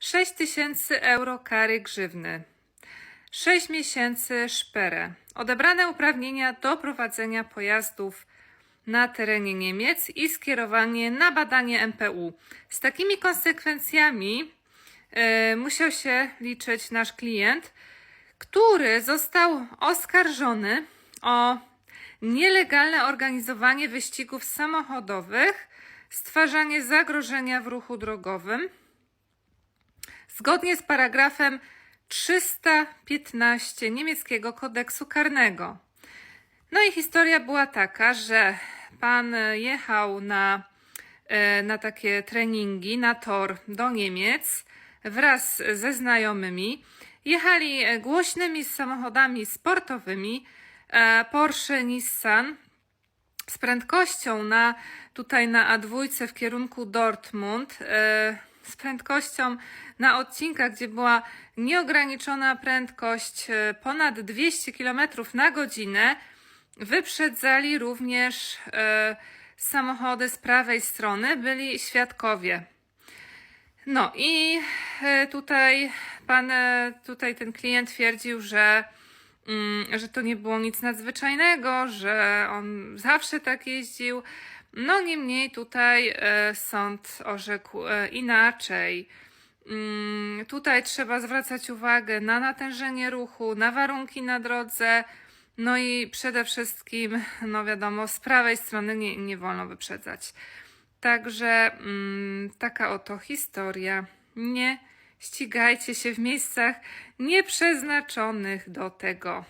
6 tysięcy euro kary grzywny. 6 miesięcy szperę. Odebrane uprawnienia do prowadzenia pojazdów na terenie Niemiec i skierowanie na badanie MPU. Z takimi konsekwencjami e, musiał się liczyć nasz klient, który został oskarżony o nielegalne organizowanie wyścigów samochodowych, stwarzanie zagrożenia w ruchu drogowym, zgodnie z paragrafem 315 niemieckiego kodeksu karnego. No i historia była taka, że pan jechał na, e, na takie treningi, na tor do Niemiec wraz ze znajomymi. Jechali głośnymi samochodami sportowymi e, Porsche, Nissan z prędkością na tutaj na A2 w kierunku Dortmund, e, z prędkością na odcinkach, gdzie była nieograniczona prędkość e, ponad 200 km na godzinę, wyprzedzali również e, samochody z prawej strony, byli świadkowie. No i e, tutaj pan, tutaj ten klient twierdził, że, mm, że to nie było nic nadzwyczajnego, że on zawsze tak jeździł. No niemniej tutaj e, sąd orzekł e, inaczej. Mm, Tutaj trzeba zwracać uwagę na natężenie ruchu, na warunki na drodze, no i przede wszystkim, no wiadomo, z prawej strony nie, nie wolno wyprzedzać. Także mm, taka oto historia. Nie ścigajcie się w miejscach nieprzeznaczonych do tego.